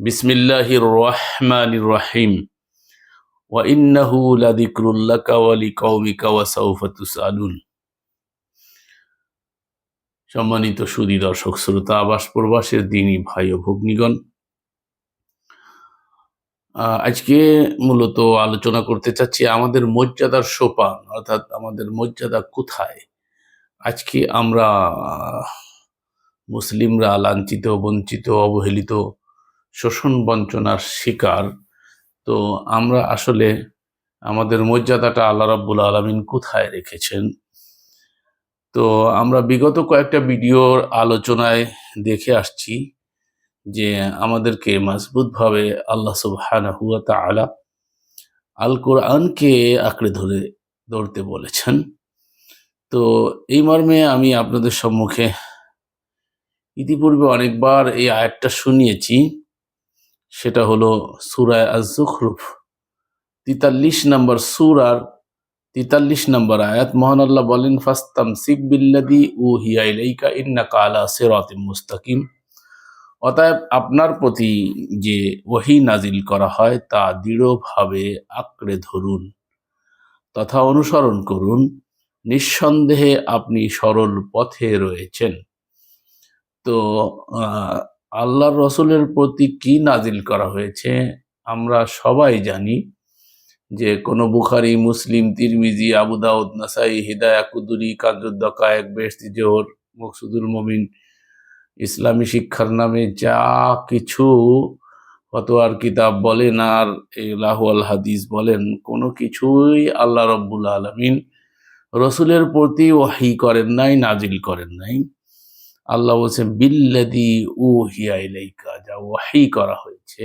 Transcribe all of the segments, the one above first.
بسم الله الرحمن الرحيم وإنه لذكر لك ولقومك وسوف تسألون সম্মানিত সুদী দর্শক শ্রোতা আবাস প্রবাসের দিনই ভাই ও ভগ্নিগণ আহ, আজকে মূলত আলোচনা করতে চাচ্ছি আমাদের মর্যাদার সোপান অর্থাৎ আমাদের মর্যাদা কোথায় আজকে আমরা আহ, মুসলিমরা লাঞ্ছিত বঞ্চিত অবহেলিত শোষণ বঞ্চনার শিকার। তো আমরা আসলে আমাদের মর্যাদাটা আল্লাহ রাব্বুল আলমিন কোথায় রেখেছেন? তো আমরা বিগত কয়েকটা ভিডিওর আলোচনায় দেখে আসছি যে আমাদেরকে মজবুতভাবে আল্লাহ সুবহানাহু ওয়া তাআলা আল কোরআনকে আঁকড়ে ধরে ধরতে বলেছেন। তো এই মর্মে আমি আপনাদের সম্মুখে ইতিপূর্বে অনেকবার এই আয়াতটা শুনিয়েছি। সেটা হলো সুরায় আজ-জুখরুফ তিতাল্লিশ নম্বর সুরার তিতাল্লিশ নম্বর আয়াত। মহান আল্লাহ বলেন ফাস্তাম সিক বিল্লাদি উ হিয়া ইলাইকা ইন্নাকা আলা সিরাতিম মুস্তাকিম। অতএব আপনার প্রতি যে ওহি নাজিল করা হয়, তা দৃঢ়ভাবে আঁকড়ে ধরুন, তথা অনুসরণ করুন। নিঃসন্দেহে আপনি সরল পথে রয়েছেন। তো আহ, আল্লাহর রসুলের প্রতি কি নাজিল করা হয়েছে আমরা সবাই জানি যে কোনো বুখারি মুসলিম তিরমিজি আবু দাউদ নাসাই হিদায়া কুদুরি কাজুদ্দকা এক বেস্তি জোহর মকসুদুল মমিন ইসলামী শিক্ষার নামে যা কিছু ফতোয়ার কিতাব বলেন আর লাহুয়াল হাদিস বলেন কোনো কিছুই আল্লাহ রব্বুল আলমিন রসুলের প্রতি ওয়াহি করেন নাই নাজিল করেন নাই। আল্লাহ বলছেন বিল্লাদি উ হিয়া ইলাইকা যা ওয়াহি করা হয়েছে।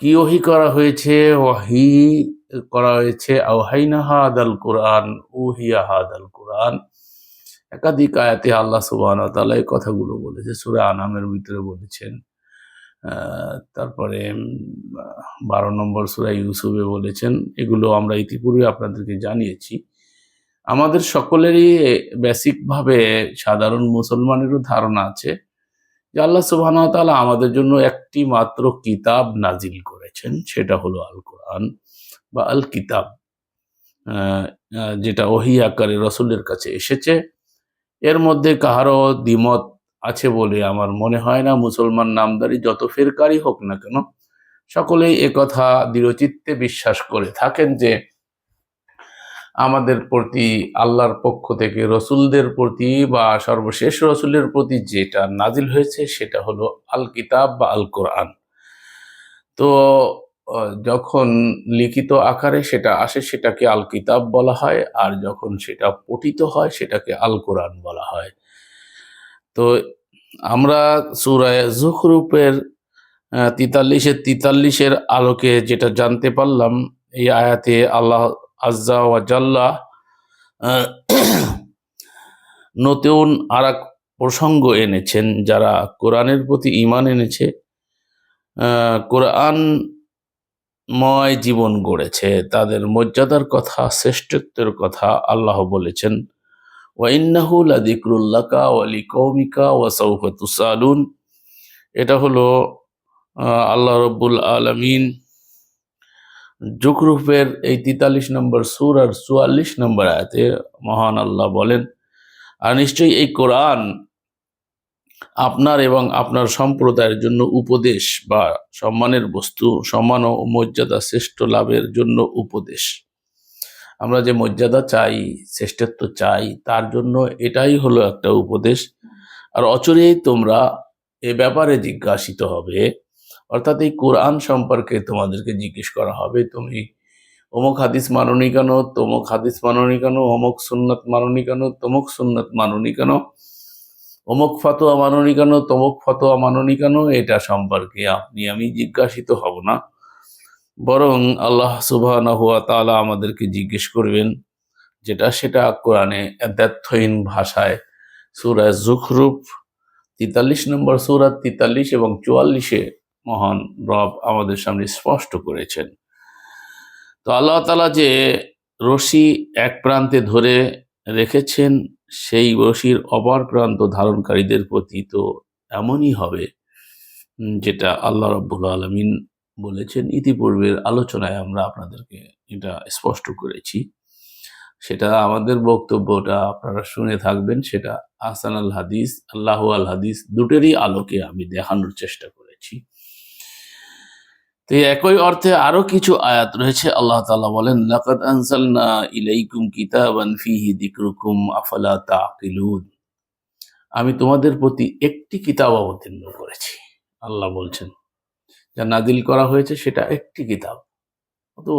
কি ওহি করা হয়েছে? ওয়াহি করা হয়েছে, আওহাইনা হাদাল কোরআন উ হিয়া হাদাল কোরআন। একাধিক আয়াতে আল্লাহ সুবহান তাআলা এই কথাগুলো বলেছে। সূরা আনামের ভিতরে বলেছেন তারপরে বারো নম্বর সূরা ইউসুফে বলেছেন, এগুলো আমরা ইতিপূর্বে আপনাদেরকে জানিয়েছি। আমাদের সকলেরই বেসিক ভাবে সাধারণ মুসলমানেরও ধারণা আছে যে আল্লাহ সুবহান তাআলা আমাদের জন্য একটি মাত্র কিতাব নাজিল করেছেন, সেটা হলো আল কোরআন বা আল কিতাব যেটা ওহি আকারে রসুলের কাছে এসেছে। এর মধ্যে কাহারও দ্বিমত আছে বলে আমার মনে হয় না, মুসলমান নামদারি যত ফেরকারই হোক না কেন, সকলেই একথা দৃঢ়চিত্তে বিশ্বাস করে থাকেন যে আমাদের প্রতি, আল্লাহর পক্ষ থেকে, রসুলদের প্রতি বা সর্বশেষ রসুলের প্রতি যেটা নাজিল হয়েছে সেটা হলো আল কিতাব বা আল কোরআন তো যখন লিখিত আকারে সেটা আসে সেটাকে আল কিতাব বলা হয়, আর যখন সেটা পঠিত হয় সেটাকে আল কোরআন বলা হয়। তো, আমরা সুরায় জুখরুপের তিতাল্লিশের তিতাল্লিশের আলোকে যেটা জানতে পারলাম, এই আয়াতে আল্লাহ আজ্জা নতুন আর এক প্রসঙ্গ এনেছেন যারা কোরআনের প্রতি ইমান এনেছে। আহ, কোরআনময় জীবন গড়েছে। তাদের মর্যাদার কথা শ্রেষ্ঠত্বের কথা আল্লাহ বলেছেন। ওয়াইন্নাহু লাদিকরুল্লাকা ওয়ালি কৌমিকা ওয়া সাউফা তুসালুন। এটা হলো আল্লাহ রব্বুল আলমিন জুকরুফের এই তেতাল্লিশ নম্বর সুর আর চুয়াল্লিশ নম্বর আয়াতে মহান আল্লাহ বলেন, আর নিশ্চয়ই এই কোরআন আপনার এবং আপনার সম্প্রদায়ের জন্য উপদেশ বা সম্মানের বস্তু, সম্মান ও মর্যাদা শ্রেষ্ঠ লাভের জন্য উপদেশ। আমরা যে মর্যাদা চাই, শ্রেষ্ঠত্ব চাই, তার জন্য এটাই হলো একটা উপদেশ। আর অচরেই তোমরা এ ব্যাপারে জিজ্ঞাসিত হবে অর্থাৎ এই কোরআন সম্পর্কে তোমাদেরকে জিজ্ঞেস করা হবে, তুমি অমুক হাদিস মাননি কেন, তমুক হাদিস মাননি কেন, অমুক সুন্নত মাননি কেন, তমুক সুন্নত মাননি কেন, অমুক ফতোয়া মাননি কেন, তমুক ফতোয়া মাননি কেন, এটা সম্পর্কে আপনি, আমি জিজ্ঞাসিত হব না। বরং আল্লাহ সুবাহ তাআলা আমাদেরকে জিজ্ঞেস করবেন, যেটা সেটা কোরআনে দ্ব্যর্থহীন ভাষায়, সুরা জুখরুফ, তেতাল্লিশ নম্বর সুরা তেতাল্লিশ এবং চুয়াল্লিশে মহান রব আমাদের সামনে স্পষ্ট করেছেন। তো আল্লাহ তালা যে রশি এক প্রান্তে ধরে রেখেছেন, সেই রশির অপর প্রান্ত ধারণকারীদের প্রতি তো এমনই হবে যেটা আল্লাহ রব্বুল আলমিন বলেছেন। ইতিপূর্বের আলোচনায় আমরা আপনাদেরকে এটা স্পষ্ট করেছি। সেটা আমাদের বক্তব্যটা আপনারা শুনে থাকবেন, সেটা আসান আল হাদিস, আল্লাহ আল হাদিস দুটেরই আলোকে আমি দেখানোর চেষ্টা করেছি। তো একই অর্থে আরও কিছু আয়াত রয়েছে। আল্লাহ তাআলা বলেন, লাকাদ আনসালনা ইলাইকুম কিতাবান ফিহি যিকরুকুম, আফালা তাকিলুন আমি তোমাদের প্রতি একটি কিতাব অবতীর্ণ করেছি, আল্লাহ বলছেন। যা নাদিল করা হয়েছে সেটা একটি কিতাব। তো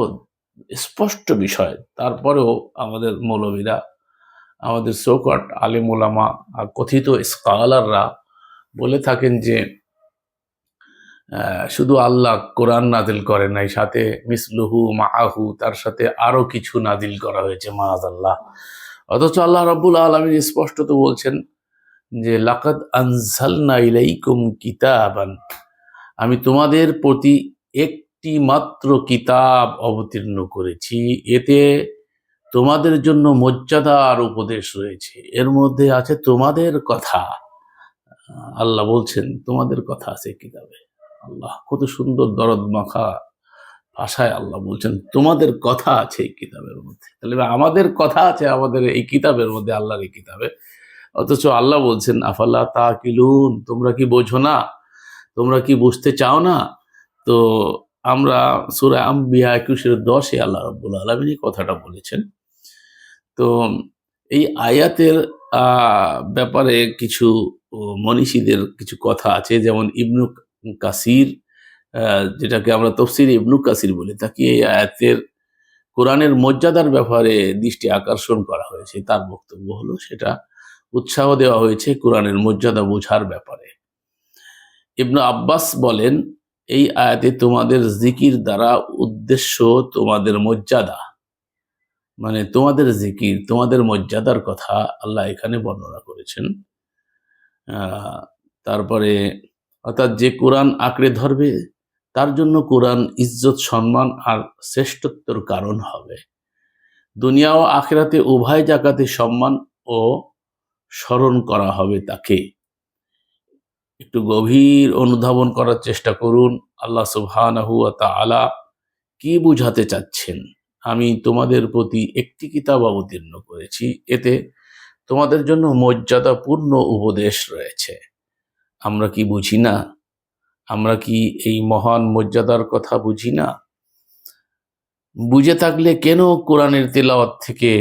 স্পষ্ট বিষয়, তারপরেও আমাদের মৌলবীরা, আমাদের চৌকট আলিমুলামা কথিত স্কলাররা বলে থাকেন যে শুধু আল্লাহ কোরআন নাজিল করেন নাই, সাথে মিসলুহু মাআহু, তার সাথে আরও কিছু নাজিল করা হয়েছে মাহাজ আল্লাহ অথচ আল্লাহ রব্বুল আলমী স্পষ্টত বলছেন যে, লাকাদ আনজালনা ইলাইকুম কিতাবান। আমি তোমাদের প্রতি একটি মাত্র কিতাব অবতীর্ণ করেছি। এতে তোমাদের জন্য মর্যাদার উপদেশ রয়েছে। এর মধ্যে আছে তোমাদের কথা। আল্লাহ বলছেন, তোমাদের কথা আছে কিতাবে। আল্লাহ, কত সুন্দর দরদ মাখা ভাষায় আল্লাহ বলছেন, তোমাদের কথা আছে এই কিতাবের মধ্যে। তাহলে আমাদের কথা আছে আমাদের এই কিতাবের মধ্যে, আল্লাহর এই কিতাবে। অথচ আল্লাহ বলছেন আফাল্লাহ তা কিলুন তোমরা কি বোঝো না? তোমরা কি বুঝতে চাও না? তো আমরা সুরা আম্বিয়া একুশের দশে আল্লাহ রব্বুল আলমিন কথাটা বলেছেন। তো এই আয়াতের ব্যাপারে কিছু মনীষীদের কিছু কথা আছে, যেমন ইবনু কাসির যেটাকে আমরা তফসির ইবনু কাসির বলি, তাকে এই আয়াতের, কোরআনের মর্যাদার ব্যাপারে দৃষ্টি আকর্ষণ করা হয়েছে। তার বক্তব্য হলো সেটা উৎসাহ দেওয়া হয়েছে কোরআনের মর্যাদা বোঝার ব্যাপারে। ইবনু আব্বাস বলেন, এই আয়াতে তোমাদের জিকির দ্বারা উদ্দেশ্য তোমাদের মর্যাদা। মানে তোমাদের জিকির, তোমাদের মর্যাদার কথা আল্লাহ এখানে বর্ণনা করেছেন। তারপরে অর্থাৎ যে কোরআন আঁকড়ে ধরবে, তার জন্য কোরআন ইজ্জত, সম্মান আর শ্রেষ্ঠত্বর কারণ হবে। দুনিয়া ও আখেরাতে উভয় জায়গাতে সম্মান ও স্মরণ করা হবে তাকে। একটু গভীর অনুধাবন করার চেষ্টা করুন। আল্লাহ সুবহানাহু ওয়া তাআলা কি বুঝাতে চাচ্ছেন? আমি তোমাদের প্রতি একটি কিতাব অবতীর্ণ করেছি। এতে তোমাদের জন্য মর্যাদাপূর্ণ উপদেশ রয়েছে। আমরা কি বুঝি না? আমরা কি এই মহান মর্যাদার কথা বুঝি না? বুঝে থাকলে কেন কোরআনের তেলাওয়াত থেকে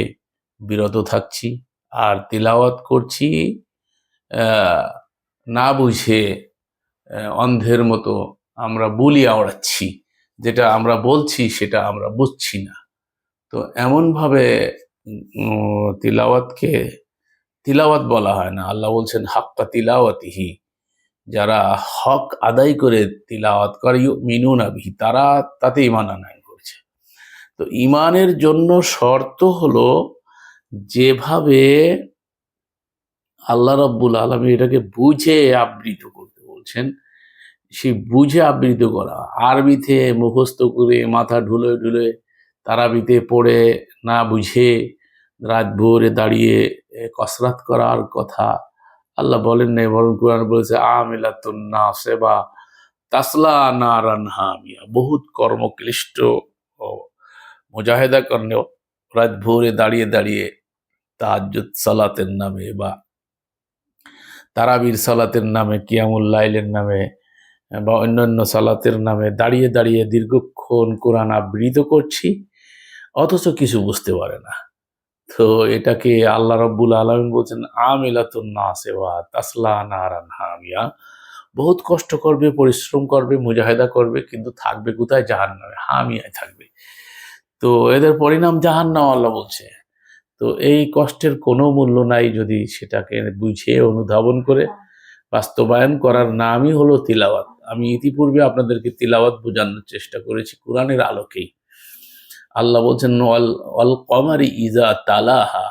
বিরত থাকছি? আর তেলাওয়াত করছি না বুঝে অন্ধের মতো আমরা বলি আওড়াচ্ছি। যেটা আমরা বলছি, সেটা আমরা বুঝছি না। তো এমনভাবে তিলাওয়াতকে, তিলাওয়াত বলা হয় না। আল্লাহ বলছেন, হাক্কা তিলাওয়াতিহি। যারা হক আদায় করে তিলাওয়াত করে মিনুন আবিহি তারা তাতে ইমান আনায়ন করছে। তো ইমানের জন্য শর্ত হলো যেভাবে আল্লাহ রাব্বুল আলমী এটাকে বুঝে আবৃত করতে বলছেন, সেই বুঝে আবৃত করা, আরবিতে মুখস্থ করে মাথা ঢুলে ঢুলে তারাবিতে পড়ে না বুঝে রাত ভোরে দাঁড়িয়ে কসরাত করার কথা আল্লাহ বলেন নাই, বরং কোরআন বলেছে, আমিলাতুন না সেবা তাসলা না হামিয়া। বহুত কর্মক্লিষ্ট মুজাহেদা করলেও রাত ভোরে দাঁড়িয়ে দাঁড়িয়ে তাহাজ্জুদ সালাতের নামে বা তারাবির সালাতের নামে, কিয়ামুল লাইলের নামে বা অন্যান্য সালাতের নামে দাঁড়িয়ে দাঁড়িয়ে দীর্ঘক্ষণ কোরআন আবৃত করছি, অথচ কিছু বুঝতে পারে না। তো এটাকে আল্লাহ রব্বুল আলমিন বলছেন, আমিলাতুন না তাসলা নারান হামিয়া। বহুত কষ্ট করবে, পরিশ্রম করবে, মুজাহিদা করবে, কিন্তু থাকবে কোথায়? জাহান নামে হামিয়ায় থাকবে। তো এদের পরিণাম জাহান নাম আল্লাহ বলছে। তো এই কষ্টের কোনো মূল্য নাই যদি সেটাকে বুঝিয়ে অনুধাবন করে, বাস্তবায়ন করার নামই হলো তিলাওয়াত। আমি ইতিপূর্বে আপনাদেরকে তিলাওয়াত বোঝানোর চেষ্টা করেছি, কোরআনের আলোকেই। আল্লাহ বলছেন, ওয়াল কমারি ইজা তালাহা।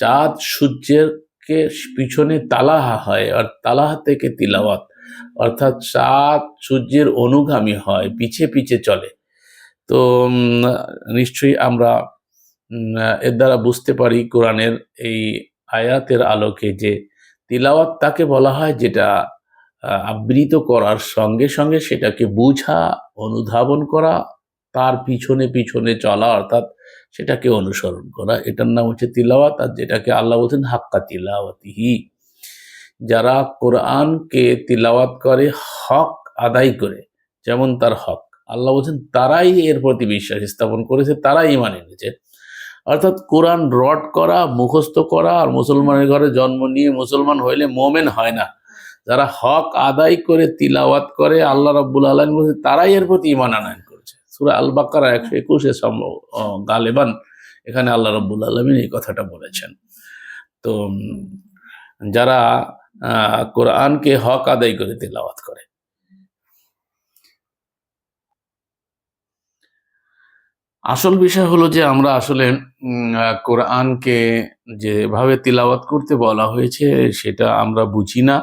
চাঁদ সূর্যের কে পিছনে তালাহা হয়, আর তালাহা থেকে তিলাওয়াত। অর্থাৎ চাঁদ সূর্যের অনুগামী হয়, পিছে পিছে চলে। তো নিশ্চয়ই আমরা এর দ্বারা বুঝতে পারি কোরআনের এই আয়াতের আলোকে যে তিলাওয়াত তাকে বলা হয় যেটা আবৃত করার সঙ্গে সঙ্গে সেটাকে বুঝা, অনুধাবন করা তার পিছনে পিছনে চলা, অর্থাৎ সেটাকে অনুসরণ করা। এটার নাম হচ্ছে তিলাওয়াত, আর যেটাকে আল্লাহ বলছেন হাক্কা তিলাওয়াতিহি। যারা কোরআনকে তিলাওয়াত করে, হক আদায় করে, যেমন তার হক। আল্লাহ বলছেন, তারাই এর প্রতি বিশ্বাস স্থাপন করেছে, তারাই ইমান এনেছে। অর্থাৎ কোরআন রড করা, মুখস্থ করা, আর মুসলমানের ঘরে জন্ম নিয়ে মুসলমান হইলে মোমেন হয় না। যারা হক আদায় করে, তিলাওয়াত করে, আল্লাহ রাব্বুল আলম বলছে তারাই এর প্রতি ইমান আনায়ন করেছে। সুরা আল বাকারা একশো একুশে সম্ভব গালেবান, এখানে আল্লাহ রব্বুল আলমিন এই কথাটা বলেছেন। তো যারা কোরআনকে হক আদায় করে তেলাওয়াত করে। আসল বিষয় হলো যে, আমরা আসলে কোরআনকে যেভাবে তিলাওয়াত করতে বলা হয়েছে, সেটা আমরা বুঝি না।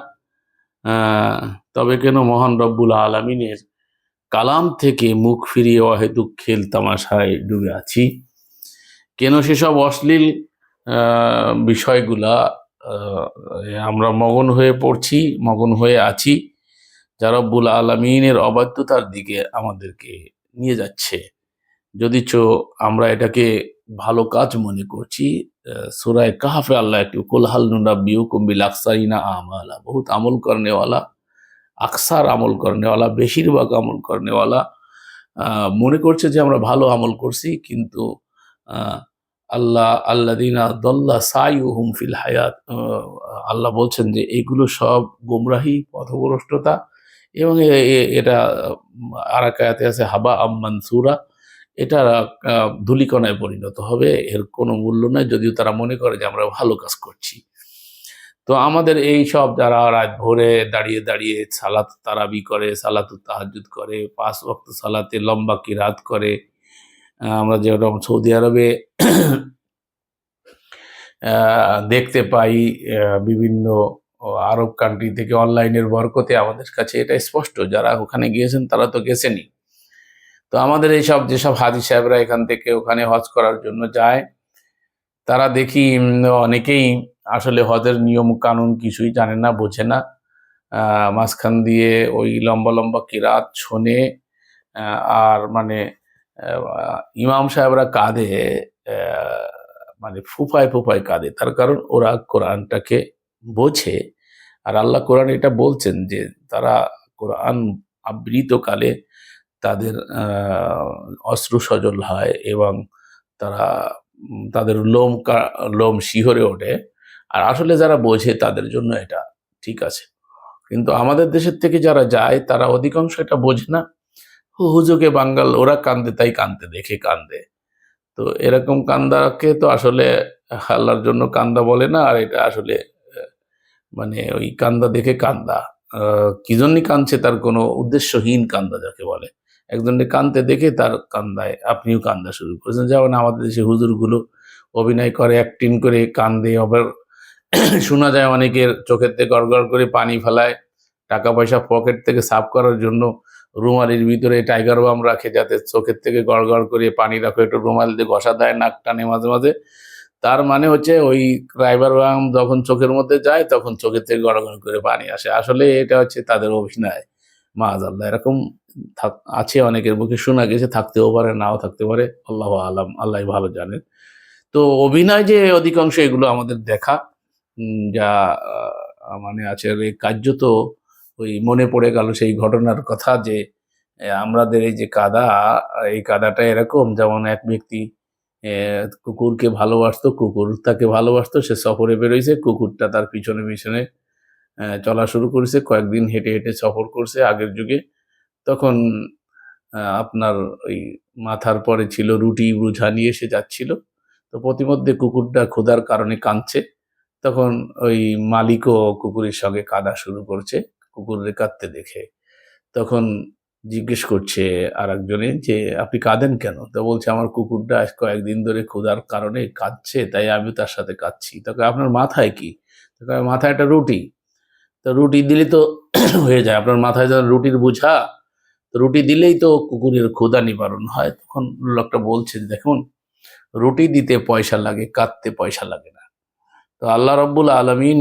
তবে কেন মহান রব্বুল আলমিনের কালাম থেকে মুখ ফিরিয়ে অহেতুক খেল তামাশায় ডুবে আছি। কেন সেসব অশ্লীল বিষয়গুলা আমরা মগন হয়ে পড়ছি, মগন হয়ে আছি, যা রব্বুল আলমিনের অবাধ্যতার দিকে আমাদেরকে নিয়ে যাচ্ছে। যদিচ আমরা এটাকে ভালো কাজ মনে করছি সুরায় কাহাফে আল্লাহ একটু কোলহাল নুরাবিউ কুম্বিল আকসারিনা আমালা বহুত আমল করনেওয়ালা। আকসার আমল করনেওয়ালা, বেশিরভাগ আমল করনেওয়ালা মনে করছে যে আমরা ভালো আমল করছি, কিন্তু আল্লাহ আল্লাদিনা দল্লা সাই হুম ফিল হায়াত আল্লাহ বলছেন যে এগুলো সব গুমরাহি, পথভ্রষ্টতা এবং এটা আরাকায়াতে আছে, হাবা আম্মান সুরা, এটা ধূলিকণায় পরিণত হবে, এর কোনো মূল্য নাই, যদিও তারা মনে করে যে আমরা ভালো কাজ করছি। তো আমাদের এই সব যারা রাত ভোরে দাঁড়িয়ে দাঁড়িয়ে সালাত তারাবি করে সালাত তাহাজুদ করে, পাঁচ ওয়াক্ত সালাতে লম্বা কিরাত করে আমরা যেরকম সৌদি আরবে দেখতে পাই বিভিন্ন আরব কান্ট্রি থেকে অনলাইনের বরকতে আমাদের কাছে এটা স্পষ্ট, যারা ওখানে গিয়েছেন তারা তো গেছেনই। তো আমাদের এই সব যেসব হাজি সাহেবরা এখান থেকে ওখানে হজ করার জন্য যায় তারা দেখি অনেকেই আসলে হজের নিয়ম কানুন কিছুই জানে না, বোঝে না। মাঝখান দিয়ে ওই লম্বা লম্বা কিরাত শোনে আর মানে ইমাম সাহেবরা কাঁধে মানে ফুফায় ফুফায় কাঁদে। তার কারণ ওরা কোরআনটাকে বোঝে, আর আল্লাহ কোরআন এটা বলছেন যে, তারা কোরআন আবৃতকালে তাদের অশ্রু সজল হয় এবং তারা তাদের লোম লোম শিহরে ওঠে। আর আসলে যারা বোঝে তাদের জন্য এটা ঠিক আছে। কিন্তু আমাদের দেশের থেকে যারা যায়, তারা অধিকাংশ এটা বোঝে না। হুজুকে বাঙ্গাল, ওরা কান্দে, তাই কান্দে, দেখে কান্দে। তো এরকম কান্দাকে তো আসলে আল্লাহর জন্য কান্দা বলে না, আর এটা আসলে মানে ওই কান্দা দেখে কান্দা। কি জন্যই কাঁদছে তার কোনো উদ্দেশ্যহীন কান্দা যাকে বলে। একজনকে কান্দতে দেখে তার কান্দায়। আপনিও কান্দা শুরু করেছেন। যেমন আমাদের দেশে হুজুরগুলো অভিনয় করে অ্যাক্টিং করে, কান্দে, আবার শোনা যায় অনেকের চোখের থেকে গড়গড় করে পানি ফেলায় টাকা পয়সা পকেট থেকে সাফ করার জন্য রুমালির ভিতরে টাইগার বাম রাখে যাতে চোখের থেকে গড়গড় করে পানি রাখো, একটু রুমাল দিয়ে ঘষা দেয় নাক টানে মাঝে মাঝে। তার মানে হচ্ছে ওই ড্রাইভার বাম যখন চোখের মধ্যে যায়, তখন চোখের থেকে গড়গড় করে পানি আসে। আসলে এটা হচ্ছে তাদের অভিনয়। মাআজাল্লাহ এরকম থাক- আছে অনেকের মুখে শোনা গেছে, থাকতেও পারে, নাও থাকতে পারে, আল্লাহ আলাম আল্লাহ ভালো জানেন তো অভিনয় যে অধিকাংশ এগুলো আমাদের দেখা যা মানে আছে, আর এই কার্যত ওই মনে পড়ে গেল সেই ঘটনার কথা যে আমাদের এই যে কাদা, এই কাদাটা এরকম, যেমন এক ব্যক্তি কুকুরকে ভালোবাসতো, কুকুর তাকে ভালোবাসতো, সে সফরে বেরোইছে, কুকুরটা তার পিছনে পিছনে চলা শুরু করেছে, কয়েকদিন হেঁটে হেঁটে সফর করছে আগের যুগে। তখন আপনার ওই মাথার পরে ছিল রুটি, বুঝা নিয়ে সে যাচ্ছিল। তো প্রতিমধ্যে কুকুরটা ক্ষুধার কারণে কাঁদছে। তখন ওই মালিকও কুকুরের সঙ্গে কাঁদা শুরু করছে কুকুরের কাঁদতে দেখে। তখন জিজ্ঞেস করছে আর একজনে যে, আপনি কাঁদেন কেন? তো বলছে, আমার কুকুরটা কয়েকদিন ধরে ক্ষুধার কারণে কাঁদছে, তাই আমি তার সাথে কাঁদছি। তখন আপনার মাথায় কি? তখন মাথায় একটা রুটি। তো রুটি দিলে তো হয়ে যায়। আপনার মাথায় যখন রুটির বোঝা রুটি দিলেই তো কুকুরের ক্ষুধা নিবারণ হয়। তখন লোকটা বলছে দেখুন, রুটি দিতে পয়সা লাগে, কাঁদতে পয়সা লাগে না। তো আল্লাহ রব্বুল আলমিন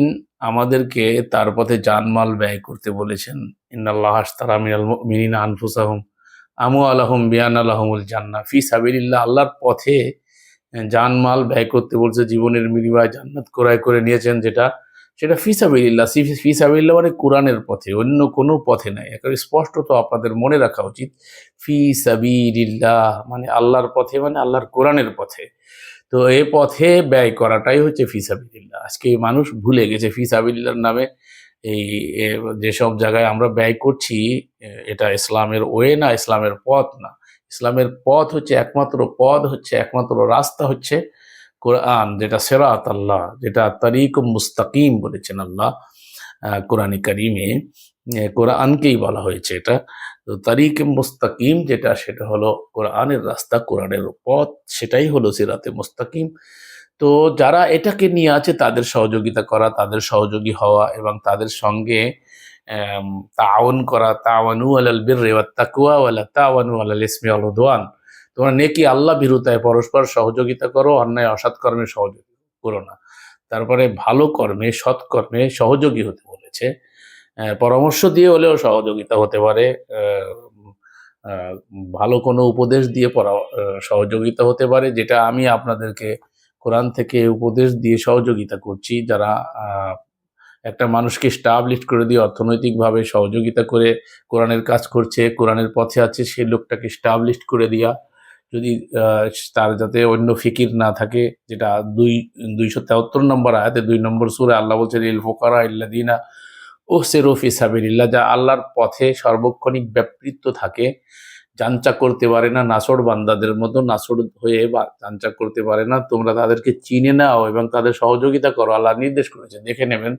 আমাদেরকে তার পথে জানমাল ব্যয় করতে বলেছেন। ইন্নাল্লাহ আস্তারা মিনাল মিনিনা আনফুসাহম আমু আলহম বিয়ান আলহমুল জান্না। ফি সাবিল্লাহ আল্লাহর পথে জানমাল ব্যয় করতে বলছে। জীবনের বিনিময়ে জান্নাত ক্রয় করে নিয়েছেন, যেটা সেটা ফিসাবিল্লাহ ফিসাবিল্লাহ মানে কোরআনের পথে, অন্য কোনো পথে নাই। একেবারে স্পষ্ট তো আপনাদের মনে রাখা উচিত ফি সাবিল্লাহ মানে আল্লাহর পথে মানে আল্লাহর কোরআনের পথে। তো এ পথে ব্যয় করাটাই হচ্ছে ফিসাবিল্লাহ আজকে মানুষ ভুলে গেছে ফিসাবিল্লার নামে এই যেসব জায়গায় আমরা ব্যয় করছি এটা ইসলামের ওয়ে না, ইসলামের পথ না। ইসলামের পথ হচ্ছে একমাত্র পদ হচ্ছে একমাত্র রাস্তা হচ্ছে কোরআন, যেটা সেরাত আল্লাহ, যেটা তারিক মুস্তাকিম বলেছেন আল্লাহ কোরআন করিমে কোরআনকেই বলা হয়েছে এটা। তো তারিক মুস্তাকিম যেটা, সেটা হলো কোরআনের রাস্তা, কোরআনের পথ, সেটাই হলো সিরাতে মুস্তাকিম। তো যারা এটাকে নিয়ে আছে, তাদের সহযোগিতা করা, তাদের সহযোগী হওয়া এবং তাদের সঙ্গে তাওয়ান করা তাওয়ানু আলাল বীর তাকুয়া ওয়ালা তাওয়ানু আলাল ইসমি আল তোমরা নেকি আল্লাহ বিরুতায় পরস্পর সহযোগিতা করো, অন্যায় অসৎ কর্মে করো না। তারপরে ভালো কর্মে সৎকর্মে সহযোগী হতে বলেছে। পরামর্শ দিয়ে হলেও সহযোগিতা হতে পারে। ভালো কোনো উপদেশ দিয়ে পরা সহযোগিতা হতে পারে, যেটা আমি আপনাদেরকে কোরআন থেকে উপদেশ দিয়ে সহযোগিতা করছি। যারা একটা মানুষকে স্টাবলিশ করে দিয়ে অর্থনৈতিকভাবে সহযোগিতা করে কোরআনের কাজ করছে, কোরআনের পথে আছে সেই লোকটাকে স্টাবলিশ করে দেওয়া যদি তার যাতে অন্য ফিকির না থাকে, যেটা দুই, দুইশো তেহত্তর নম্বর আয়াতে, দুই নম্বর সুরে আল্লাহ বলছেন, ইল ফোকারা ইল্লাদিনা ও সেরফি সাবিল্লা যা আল্লাহর পথে সর্বক্ষণিক ব্যাপৃত্ব থাকে। যাঞ্চা করতে পারে না নাসড় বান্দাদের মতো নাসড় হয়ে বা যাঞ্চা করতে পারে না। তোমরা তাদেরকে চিনে নাও এবং তাদের সহযোগিতা করো। আল্লাহ নির্দেশ করেছে দেখে নেবেন।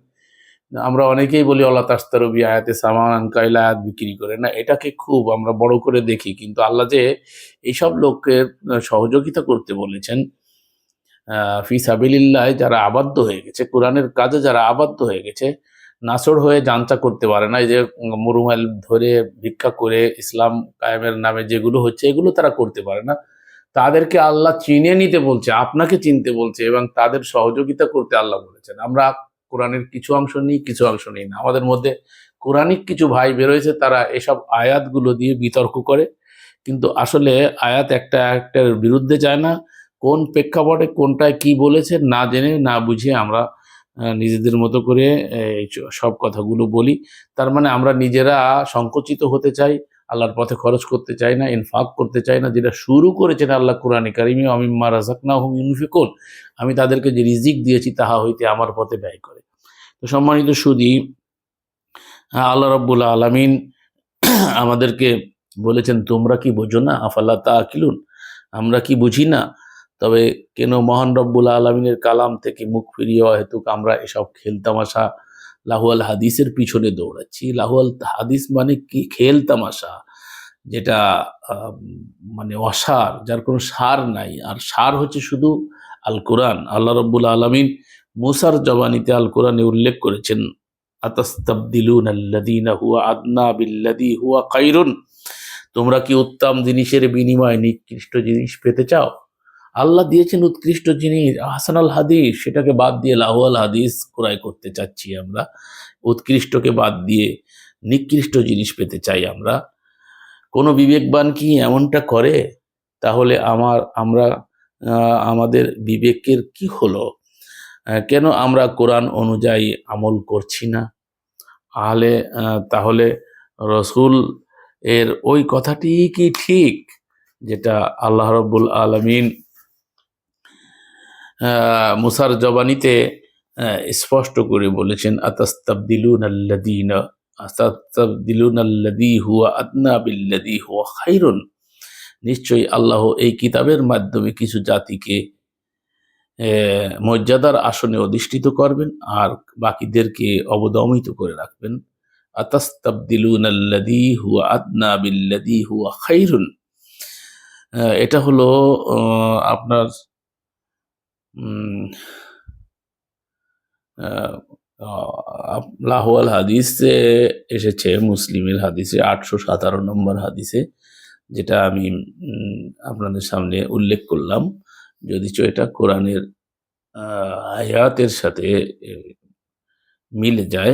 আমরা অনেকেই বলি, আল্লাহ তাস্তারবি আয়াতে সামান কাইলা আয়াত বিক্রি করে। না, এটাকে খুব আমরা বড় করে দেখি। কিন্তু আল্লাহ যে এইসব লোককে সহযোগিতা করতে বলেছেন ফি সাবিল্লায় যারা আবদ্ধ হয়ে গেছে, কোরআনের কাজে যারা আবদ্ধ হয়ে গেছে, নাসর হয়ে জানচা করতে পারে না। এই যে মুরুমাইল ধরে ভিক্ষা করে ইসলাম কায়েমের নামে যেগুলো হচ্ছে, এগুলো তারা করতে পারে না। তাদেরকে আল্লাহ চিনে নিতে বলছে, আপনাকে চিনতে বলছে এবং তাদের সহযোগিতা করতে আল্লাহ বলেছেন। আমরা কোরআনের কিছু অংশ নিই, কিছু অংশ নিই না। আমাদের মধ্যে কোরআনিক কিছু ভাই বেরোয়েছে, তারা এসব আয়াতগুলো দিয়ে বিতর্ক করে। কিন্তু আসলে আয়াত একটা একটার বিরুদ্ধে যায় না। কোন প্রেক্ষাপটে কোনটায় কি বলেছে না জেনে, না বুঝে আমরা নিজেদের মতো করে সব কথাগুলো বলি। তার মানে আমরা নিজেরা সংকুচিত হতে চাই, আল্লাহর পথে খরচ করতে চাই না, ইনফাক করতে চাই না, যেটা শুরু করেছেন আল্লাহ কোরআনে কারিমি অমিম্মা রাজাকনা হুম ইউনিফিকুল আমি তাদেরকে যে রিজিক দিয়েছি, তাহা হইতে আমার পথে ব্যয় করে। তো সম্মানিত সুদী, আল্লাহ রব্বুল আলমিন আমাদেরকে বলেছেন, তোমরা কি বোঝো না? আফাল্লা তা আকিলুন আমরা কি বুঝি না? তবে কেন মহান রব্বুল আলমিনের কালাম থেকে মুখ ফিরিয়ে হেতুক আমরা এসব খেলতামাশা লাহুয়াল হাদিসের পিছনে দৌড়াচ্ছি। লাহুয়াল হাদিস মানে কি? খেল তামাশা, যেটা মানে অসার, যার কোনো সার নাই। আর সার হচ্ছে শুধু আল কোরআন আল্লাহ রব্বুল আলমিন মুসার জবানিতে আল কোরআনে উল্লেখ করেছেন আতাস্তাবদিলুন আল্লাদিনা হুয়া আদনা বিল্লাদি হুয়া কাইরুন তোমরা কি উত্তম জিনিসের বিনিময়ে নিকৃষ্ট জিনিস পেতে চাও? আল্লাহ দিয়েছেন উৎকৃষ্ট জিনিস হাসান হাদিস, সেটাকে বাদ দিয়ে লাহুয়াল হাদিস ক্রয় করতে চাচ্ছি আমরা, উৎকৃষ্টকে বাদ দিয়ে নিকৃষ্ট জিনিস পেতে চাই আমরা। কোনো বিবেকবান কি এমনটা করে? তাহলে আমার, আমরা আমাদের বিবেকের কি হলো? কেন আমরা কোরআন অনুযায়ী আমল করছি না? তাহলে তাহলে রসুল এর ওই কথাটি কি ঠিক যেটা আল্লাহ রব্বুল আলমিন মুসার জবানিতে স্পষ্ট করে বলেছেন, আতাস্তাবদিলুন আল্লাদি হুয়া হুয়া খাইরুন। নিশ্চয়ই আল্লাহ এই কিতাবের মাধ্যমে কিছু জাতিকে মর্যাদার আসনে অধিষ্ঠিত করবেন, আর বাকিদেরকে অবদমিত করে রাখবেন। হুয়া হুয়া খাইরুন। এটা হলো আপনার লাহোয়াল হাদিসে এসেছে, মুসলিমের হাদিসে, আটশো সাতারো নম্বর হাদিসে, যেটা আমি আপনাদের সামনে উল্লেখ করলাম। যদিচ এটা কোরআনের আয়াতের সাথে মিলে যায়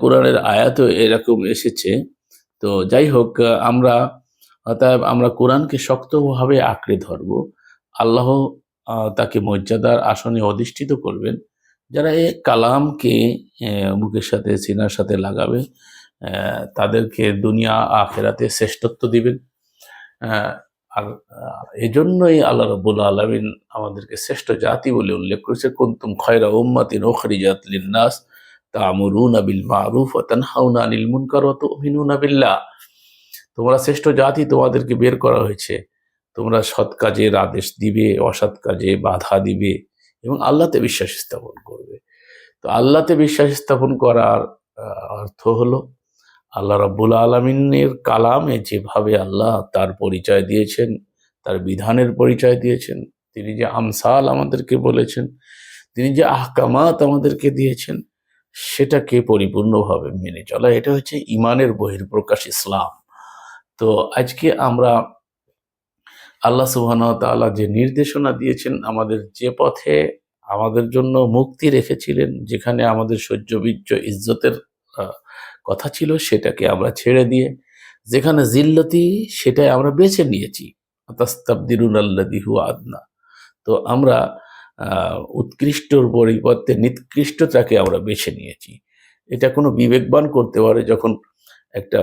কোরআনের আয়াতও এরকম এসেছে। তো যাই হোক, আমরা, অতএব আমরা কোরআনকে শক্তভাবে আঁকড়ে ধরব। আল্লাহ তাকে মর্যাদার আসনে অধিষ্ঠিত করবেন। যারা এই কালামকে বুকের সাথে, সিনার সাথে লাগাবে তাদেরকে দুনিয়া আখেরাতে শ্রেষ্ঠত্ব দিবেন। আর এজন্যই আল্লাহ রব্বুল আলমিন আমাদেরকে শ্রেষ্ঠ জাতি বলে উল্লেখ করেছে, কুন্তুম খয়রা উম্মাতিন ওখরিজাত লিন্নাস তা'মুরুনা বিল মারুফ ওয়া তানহাউনা আনিল মুনকার ওয়া তু'মিনুনা বিল্লাহ। তোমরা শ্রেষ্ঠ জাতি তোমাদেরকে বের করা হয়েছে। তোমরা সৎ কাজের আদেশ দিবে, অসৎ কাজে বাধা দিবে এবং আল্লাহতে বিশ্বাস স্থাপন করবে। তো আল্লাহতে বিশ্বাস স্থাপন করার অর্থ হলো আল্লাহ রাব্বুল আলমিনের কালামে যেভাবে আল্লাহ তার পরিচয় দিয়েছেন, তার বিধানের পরিচয় দিয়েছেন, তিনি যে আমসাল আমাদেরকে বলেছেন, তিনি যে আহকামাত আমাদেরকে দিয়েছেন, সেটাকে পরিপূর্ণভাবে মেনে চলা, এটা হচ্ছে ইমানের বহির্প্রকাশ ইসলাম। তো আজকে আমরা আল্লাহ সুবহান তাআলা যে নির্দেশনা দিয়েছেন, আমাদের যে পথে আমাদের জন্য মুক্তি রেখেছিলেন, যেখানে আমাদের সহ্য ইজ্জতের কথা ছিল সেটাকে আমরা ছেড়ে দিয়ে, যেখানে জিল্লতি সেটাই আমরা বেছে নিয়েছি। তাস্তাবদিরুন আল্লাদি হু আদনা। তো আমরা উৎকৃষ্টর পরিবর্তে নিকৃষ্টতাকে আমরা বেছে নিয়েছি। এটা কোনো বিবেকবান করতে পারে যখন একটা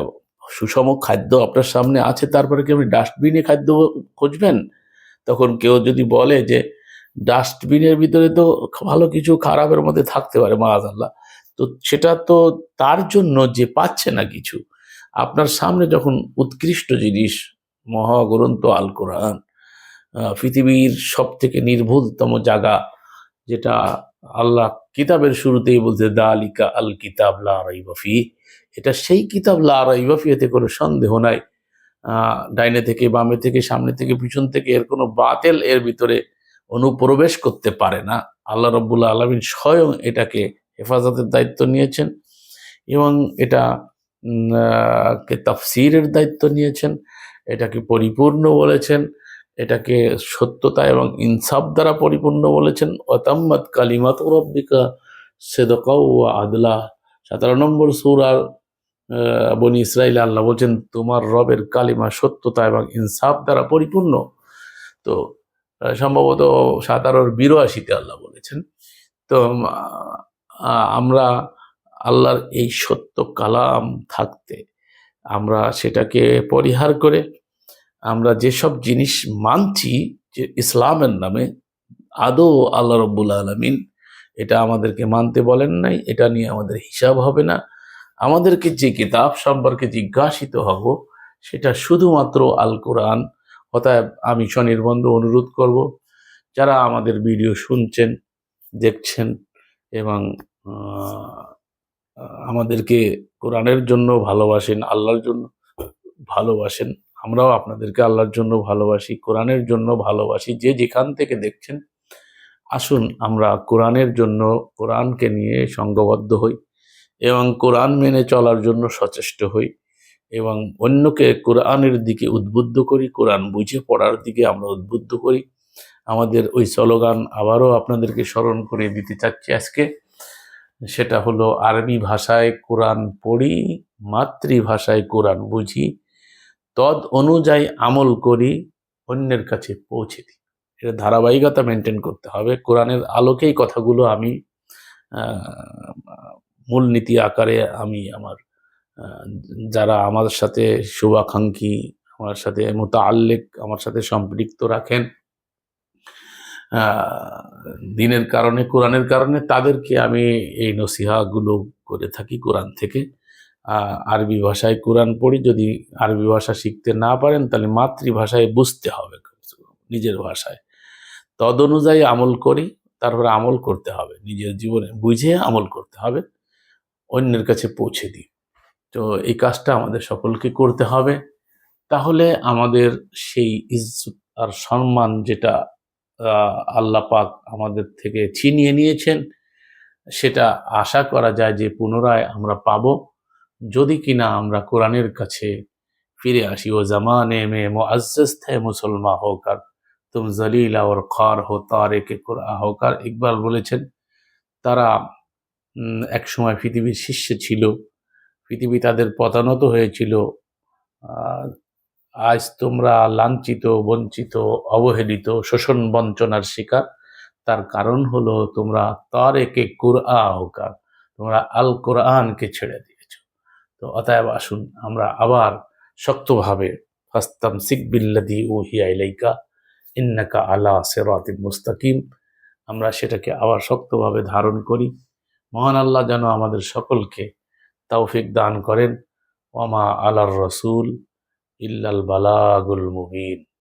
সুষম খাদ্য আপনার সামনে আছে, তারপরে কি আপনি ডাস্টবিনে খাদ্য খুঁজবেন? তখন কেউ যদি বলে যে, ডাস্টবিনের ভিতরে তো ভালো কিছু খারাপের মধ্যে থাকতে পারে মাজ আল্লাহ তো সেটা তো তার জন্য যে পাচ্ছে না কিছু। আপনার সামনে যখন উৎকৃষ্ট জিনিস, মহাগ্রন্থ, আল কোরআন পৃথিবীর সব থেকে নির্ভুলতম জায়গা, যেটা আল্লাহ কিতাবের শুরুতেই বলছে, দালিকা আল কিতাব লা রাইবা ফি এটা সেই কিতাব লা রাইবা ফি, এতে কোনো সন্দেহ নাই। ডাইনে থেকে, বামে থেকে, সামনে থেকে, পিছন থেকে, এর কোনো বাতেল এর ভিতরে অনুপ্রবেশ করতে পারে না। আল্লাহ রব্বুল্লা আলমিন স্বয়ং এটাকে হেফাজতের দায়িত্ব নিয়েছেন এবং এটা কে তাফসিরের দায়িত্ব নিয়েছেন, এটাকে পরিপূর্ণ বলেছেন, এটাকে সত্যতা এবং ইনসাফ দ্বারা পরিপূর্ণ বলেছেন। অতাম্মাদ কালিমাত রব্বিকা সেদকাউ আদলা। সতেরো নম্বর সুরার বনি ইসরাইল আল্লাহ বলছেন, তোমার রবের কালিমা সত্যতা এবং ইনসাফ দ্বারা পরিপূর্ণ। তো সম্ভবত সাতারোর বিরাশিতে আল্লাহ বলেছেন। তো আমরা আল্লাহর এই সত্য কালাম থাকতে, আমরা সেটাকে পরিহার করে, আমরা যেসব জিনিস মানছি যে ইসলামের নামে, আদৌ আল্লাহ রব্বুল আলমিন এটা আমাদেরকে মানতে বলেন নাই, এটা নিয়ে আমাদের হিসাব হবে না। আমাদেরকে যে কিতাব সম্পর্কে জিজ্ঞাসিত হব, সেটা শুধুমাত্র আল কোরআন। অতএব আমি স্বনির্বন্ধ অনুরোধ করব, যারা আমাদের ভিডিও শুনছেন, দেখছেন এবং আমাদেরকে কোরআনের জন্য ভালোবাসেন, আল্লাহর জন্য ভালোবাসেন। আমরাও আপনাদেরকে আল্লাহর জন্য ভালোবাসি, কোরআনের জন্য ভালোবাসি। যে যেখান থেকে দেখছেন, আসুন আমরা কোরআনের জন্য কোরআনকে নিয়ে সঙ্গবদ্ধ হই এবং কোরআন মেনে চলার জন্য সচেষ্ট হই এবং অন্যকে কোরআনের দিকে উদ্বুদ্ধ করি, কোরআন বুঝে পড়ার দিকে আমরা উদ্বুদ্ধ করি। আমাদের ওই স্লোগান আবারও আপনাদেরকে স্মরণ করে দিতে চাচ্ছি আজকে। সেটা হলো আরবি ভাষায় কোরআন পড়ি, মাতৃভাষায় কোরআন বুঝি, তদ অনুযায়ী আমল করি, অন্যের কাছে পৌঁছে দিই। এটা ধারাবাহিকতা মেনটেন করতে হবে। কোরআনের আলোকেই কথাগুলো আমি মূলনীতি আকারে আমি আমার যারা আমার সাথে শুভাকাঙ্ক্ষী, আমার সাথে মোতাল্লেক আমার সাথে সম্পৃক্ত রাখেন দিনের কারণে, কোরআনের কারণে তাদেরকে আমি এই নসিহাগুলো করে থাকি কোরআন থেকে। আরবি ভাষায় কোরআন পড়ি, যদি আরবি ভাষা শিখতে না পারেন, তাহলে মাতৃভাষায় বুঝতে হবে নিজের ভাষায়। তদ অনুযায়ী আমল করি, তারপরে আমল করতে হবে। নিজের জীবনে বুঝে আমল করতে হবে, অন্যের কাছে পৌঁছে দিই। তো এই কাজটা আমাদের সকলকে করতে হবে। তাহলে আমাদের সেই ইজ্জত আর সম্মান যেটা আল্লাহ পাক আমাদের থেকে ছিনিয়ে নিয়েছেন। সেটা আশা করা যায় যে পুনরায় আমরা পাব। যদি কিনা আমরা কোরআনের কাছে ফিরে আসি, ও জামানে মে মুআজ্জাজ থে মুসলমান হোকার, তুম জলিলা ওর খর হো তারেকে কোরআ হোকার। ইকবাল বলেছেন, তারা একসময় পৃথিবীর শীর্ষে ছিল, পৃথিবী তাদের পতানত হয়েছিল। আজ তোমরা লাঞ্ছিত, বঞ্চিত, অবহেলিত, শোষণ বঞ্চনার শিকার। তার কারণ হলো তোমরা তার একে কুরআ তোমরা আল কোরআনকে ছেড়ে দিয়েছ। তো অতএব আসুন, আমরা আবার শক্তভাবে ফাস্তাম সিকবিল্লাদি ও হিয়া ইলাইকা, ইন্নাকা আলা সেরাতিম মুস্তাকিম, আমরা সেটাকে আবার শক্তভাবে ধারণ করি। মহান আল্লাহ যেন আমাদের সকলকে তৌফিক দান করেন। ওমা আলার রসুল। ইল্লাল বালাগুল মুবিন।